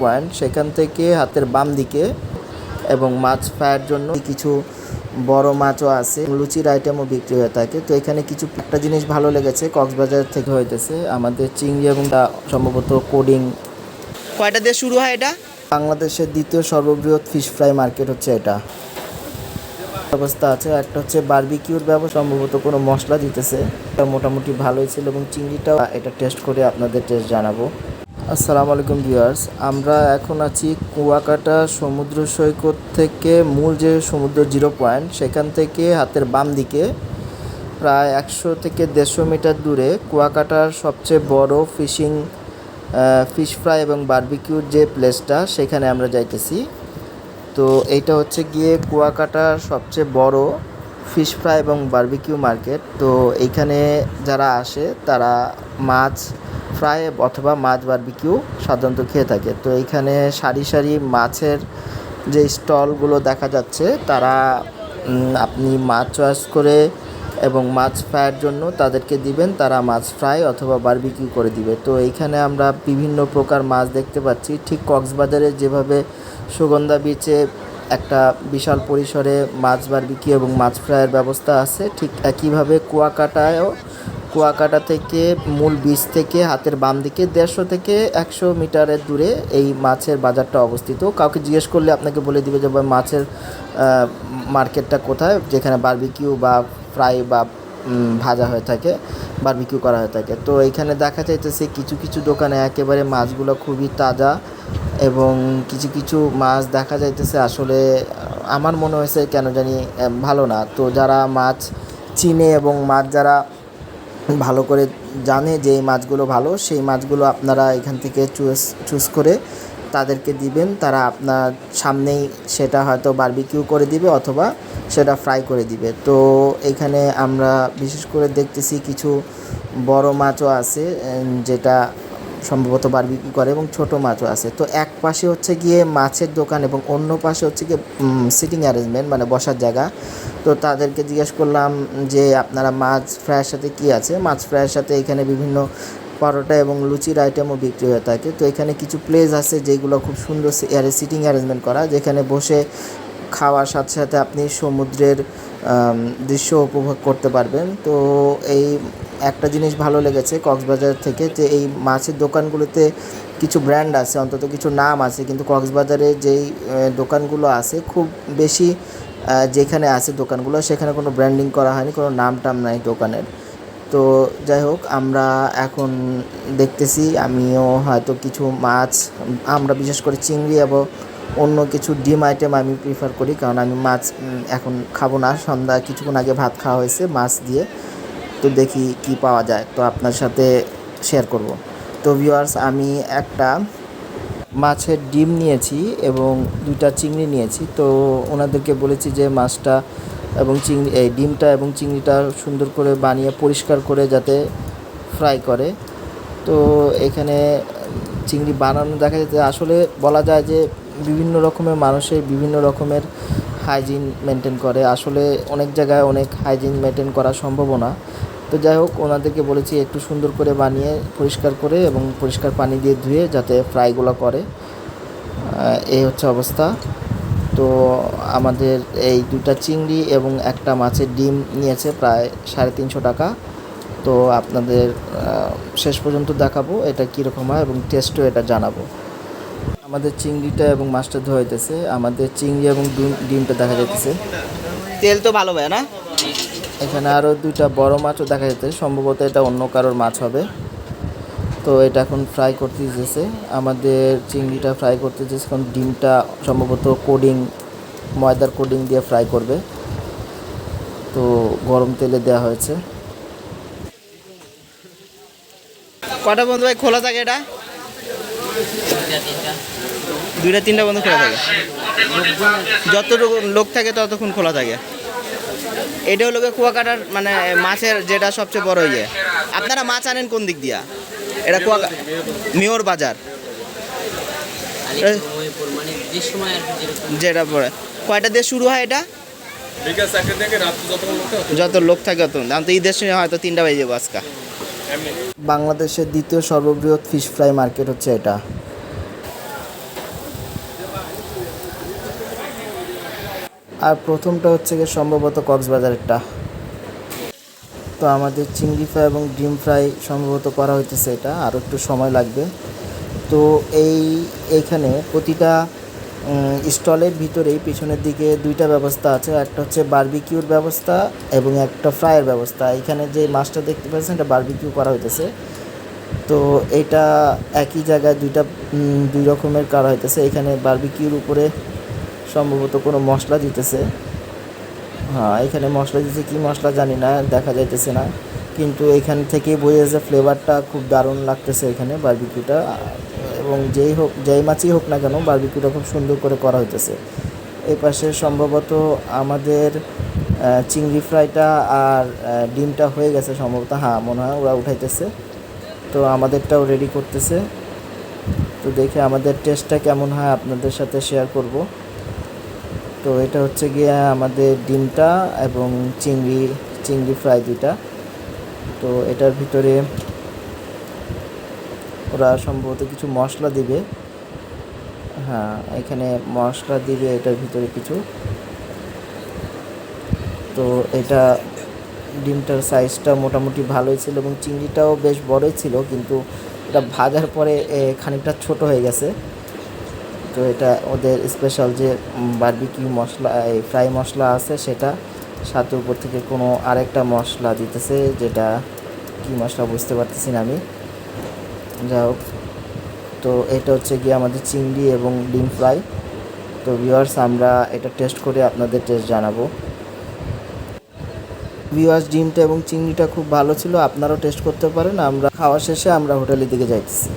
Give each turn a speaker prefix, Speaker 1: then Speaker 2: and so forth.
Speaker 1: Point সেখান থেকে হাতের বাম দিকে এবং মাছ ফ্রাইয়ের জন্য কিছু বড় মাছও আছে লুচির আইটেমও বিক্রি হয়ে থাকে। তো এখানে কিছু একটা জিনিস ভালো লেগেছে কক্সবাজার থেকে হইতেছে। আমাদের চিংড়ি এবং সম্ভবত কোডিং।
Speaker 2: কয়টা দিয়ে শুরু হয় এটা?
Speaker 1: বাংলাদেশের দ্বিতীয় সর্ববৃহৎ ফিশ ফ্রাই মার্কেট হচ্ছে এটা। ব্যবস্থা আছে একটা হচ্ছে বারবিকিউর ব্যবস্থা সম্ভবত কোনো মশলা দিতেছে। এটা মোটামুটি ভালোই ছিল এবং চিংড়িটাও এটা টেস্ট করে আপনাদের টেস্ট জানাব। আসসালামু আলাইকুম ভিউয়ার্স, আমরা এখন আছি কুয়াকাটা সমুদ্র সৈকত থেকে মূল যে সমুদ্র জিরো পয়েন্ট, সেখান থেকে হাতের বাম দিকে, প্রায় একশো থেকে দেড়শো মিটার দূরে কুয়াকাটার সবচেয়ে বড় ফিশিং ফিশ ফ্রাই এবং বার্বিকিউর যে প্লেসটা, সেখানে আমরা যাইতেছি। তো এইটা হচ্ছে গিয়ে কুয়াকাটার সবচেয়ে বড় ফিশ ফ্রাই এবং বার্বিকিউ মার্কেট। তো এইখানে যারা আসে, তারা মাছ ফ্রাই অথবা মাছ বারবিকিউ সাধারণত খেয়ে থাকে। তো এইখানে সারি সারি মাছের যে স্টলগুলো দেখা যাচ্ছে, তারা আপনি মাছ চয়েস করে এবং মাছ ফ্রাইয়ের জন্য তাদেরকে দিবেন। তারা মাছ ফ্রাই অথবা বারবিকিউ করে দিবে। তো এইখানে আমরা বিভিন্ন প্রকার মাছ দেখতে পাচ্ছি। ঠিক কক্সবাজারে যেভাবে সুগন্ধা বিচে একটা বিশাল পরিসরে মাছ বারবিকিউ এবং মাছ ফ্রাইয়ের ব্যবস্থা আছে, ঠিক একইভাবে কুয়াকাটায়ও কুয়াকাটা থেকে মূল বীজ থেকে হাতের বাম দিকে দেড়শো থেকে একশো মিটারের দূরে এই মাছের বাজারটা অবস্থিত। কাউকে জিজ্ঞেস করলে আপনাকে বলে দিবে যে মাছের মার্কেটটা কোথায়? যেখানে বারবিকিউ বা ফ্রাই বা ভাজা হয়ে থাকে বারবিকিউ করা হয়ে থাকে। তো এইখানে দেখা যাইতেছে কিছু কিছু দোকানে একেবারে মাছগুলো খুবই তাজা এবং কিছু কিছু মাছ দেখা যাইতেছে আসলে, আমার মনে হয়েছে কেন জানি ভালো না। তো যারা মাছ চিনে এবং মাছ যারা ভালো করে জানে যে এই মাছগুলো ভালো, সেই মাছগুলো আপনারা এখান থেকে চুজ চুজ করে তাদেরকে দিবেন। তারা আপনার সামনেই সেটা হয়তো বারবিকিউ করে দিবে অথবা সেটা ফ্রাই করে দিবে। তো এখানে আমরা বিশেষ করে দেখতেছি কিছু বড় মাছও আছে যেটা সম্ভবত বারবিকিউ করে এবং ছোট মাছও আছে। তো এক পাশে হচ্ছে গিয়ে মাছের দোকান এবং অন্য পাশে হচ্ছে গিয়ে সিটিং অ্যারেঞ্জমেন্ট মানে বসার জায়গা। তো তাদেরকে জিজ্ঞেস করলাম যে, আপনারা মাছ ফ্রাইয়ের সাথে কি আছে? মাছ ফ্রাইয়ের সাথে এখানে বিভিন্ন পরোটা এবং লুচির আইটেমও বিক্রি হয়ে থাকে। তো এখানে কিছু প্লেস আছে যেগুলো খুব সুন্দর সিটিং অ্যারেঞ্জমেন্ট করা, যেখানে বসে খাওয়ার সাথে সাথে আপনি সমুদ্রের দৃশ্য উপভোগ করতে পারবেন। তো এই একটা জিনিস ভালো লেগেছে কক্সবাজার থেকে যে এই মাছের দোকানগুলোতে কিছু ব্র্যান্ড আছে, অন্তত কিছু নাম আছে, কিন্তু কক্সবাজারে যেই দোকানগুলো আছে খুব বেশি যেখানে আছে দোকানগুলো সেখানে কোনো ব্র্যান্ডিং করা হয়নি, কোনো নাম টাম নাই দোকানের। তো যাই হোক, আমরা এখন দেখতেছি, আমিও হয়তো কিছু মাছ, আমরা বিশেষ করে চিংড়ি এবং অন্য কিছু ডিম আইটেম আমি প্রিফার করি, কারণ আমি মাছ এখন খাব না। সন্ধ্যা, কিছুক্ষণ আগে ভাত খাওয়া হয়েছে মাছ দিয়ে। তো দেখি কি পাওয়া যায়। তো আপনার সাথে শেয়ার করব। তো ভিউয়ার্স আমি একটা মাছের ডিম নিয়েছি এবং দুইটা চিংড়ি নিয়েছি। তো ওনাদেরকে বলেছি যে মাছটা এবং চিংড়ি, এই ডিমটা এবং চিংড়িটা সুন্দর করে বানিয়ে পরিষ্কার করে যাতে ফ্রাই করে। তো এখানে চিংড়ি বানানো দেখা যাচ্ছে আসলে বলা যায় যে বিভিন্ন রকমের মানুষের বিভিন্ন রকমের হাইজিন মেনটেন করে। আসলে অনেক জায়গায় অনেক হাইজিন মেনটেন করা সম্ভব না। তো যাই হোক, ওনাদেরকে বলেছি একটু সুন্দর করে বানিয়ে, পরিষ্কার করে এবং পরিষ্কার পানি দিয়ে ধুয়ে যাতে ফ্রাইগুলো করে। এই হচ্ছে অবস্থা। তো আমাদের এই দুটা চিংড়ি এবং একটা মাছের ডিম নিয়েছে প্রায় সাড়ে তিনশো টাকা। তো আপনাদের শেষ পর্যন্ত দেখাবো এটা কীরকম হয় এবং টেস্টও এটা জানাব। আমাদের চিংড়িটা এবং মাছটা ধোয়া হইতেছে আমাদের চিংড়ি এবং ডিম ডিমটা দেখা যাইতেছে।
Speaker 2: তেল তো ভালো ভাই না?
Speaker 1: এখানে আরও দুইটা বড় মাছও দেখা যাচ্ছে সম্ভবত এটা অন্য কারোর মাছ হবে। তো এটা এখন ফ্রাই করতে দিতেছে আমাদের চিংড়িটা ফ্রাই করতে দিতেছে এখন ডিমটা সম্ভবত কোডিং ময়দার কোডিং দিয়ে ফ্রাই করবে। তো গরম তেলে দেওয়া হয়েছে।
Speaker 2: কটা বন্ধু ভাই খোলা থাকে এটা? দুইটা, তিনটা পর্যন্ত খোলা থাকে। যতটুকু লোক থাকে ততক্ষণ খোলা থাকে। এটা হলো কুয়াকাটার মানে মাছের যেটা সবচেয়ে বড় ইয়ে। আপনারা মাছ আনেন কোন দিক দিয়া? এটা কুয়াকা মেয়র বাজার। যেটা পড়ে কয়টা দিয়ে শুরু হয় এটা?
Speaker 3: যত লোক থাকে
Speaker 2: তত। আমি তো ঈদের সময় হয়তো তিনটা বেজে যাব
Speaker 1: বাংলাদেশের দ্বিতীয় সর্ববৃহৎ ফিশ ফ্রাই মার্কেট হচ্ছে এটা। আর প্রথমটা হচ্ছে গিয়ে সম্ভবত কক্সবাজারেরটা। তো আমাদের চিংড়ি ফ্রাই এবং ডিম ফ্রাই সম্ভবত করা হইতেছে এটা, আর একটু সময় লাগবে। তো এই, এইখানে প্রতিটা স্টলের ভিতরেই পিছনের দিকে দুইটা ব্যবস্থা আছে। একটা হচ্ছে বারবিকিউর ব্যবস্থা এবং একটা ফ্রাইয়ের ব্যবস্থা। এখানে যে মাছটা দেখতে পাচ্ছেন এটা বারবিকিউ করা হইতেছে। তো এটা একই জায়গায় দুইটা দুই রকমের করা হইতেছে। এখানে বারবিকিউর উপরে সম্ভবত কোনো মশলা দিতেছে। হ্যাঁ এখানে মশলা দিতেছে কি মশলা জানি না, দেখা যাইতেছে না। কিন্তু এখান থেকেই বোঝা যাচ্ছে ফ্লেভারটা খুব দারুণ লাগতেছে এখানে বারবিকিউটা এবং যেই হোক, যেই মাছই হোক না কেন বারবিকিউটা খুব সুন্দর করে করা হইতেছে। এই পাশে সম্ভবত আমাদের চিংড়ি ফ্রাইটা আর ডিমটা হয়ে গেছে সম্ভবত। হ্যাঁ মনে হয় ওরা উঠাইতেছে। তো আমাদেরটাও রেডি করতেছে। তো দেখে আমাদের টেস্টটা কেমন হয়, আপনাদের সাথে শেয়ার করব। তো এটা হচ্ছে গিয়ে আমাদের ডিমটা এবং চিংড়ি চিংড়ি ফ্রাই দুইটা। তো এটার ভিতরে ওরা সম্ভবত কিছু মশলা দিবে। হ্যাঁ এখানে মশলা দিবে এটার ভিতরে কিছু। তো এটা ডিমটার সাইজটা মোটামুটি ভালোই ছিল এবং চিংড়িটাও বেশ বড়ই ছিল, কিন্তু এটা ভাজার পরে খানিকটা ছোট হয়ে গেছে। তো এটা ওদের স্পেশাল যে বারবিকিউ মশলা, এই ফ্রাই মশলা আছে, সেটা সাথে উপর থেকে কোনো আরেকটা মশলা দিতেছে, যেটা কি মশলা বুঝতে পারতেছি না আমি। যাই হোক, তো এটা হচ্ছে গিয়ে আমাদের চিংড়ি এবং ডিম ফ্রাই তো ভিউয়ার্স আমরা এটা টেস্ট করে আপনাদের টেস্ট জানাব। ভিউয়ার্স ডিমটা এবং চিংড়িটা খুব ভালো ছিল, আপনারাও টেস্ট করতে পারেন। আমরা খাওয়া শেষে আমরা হোটেলের দিকে যাইতেছি।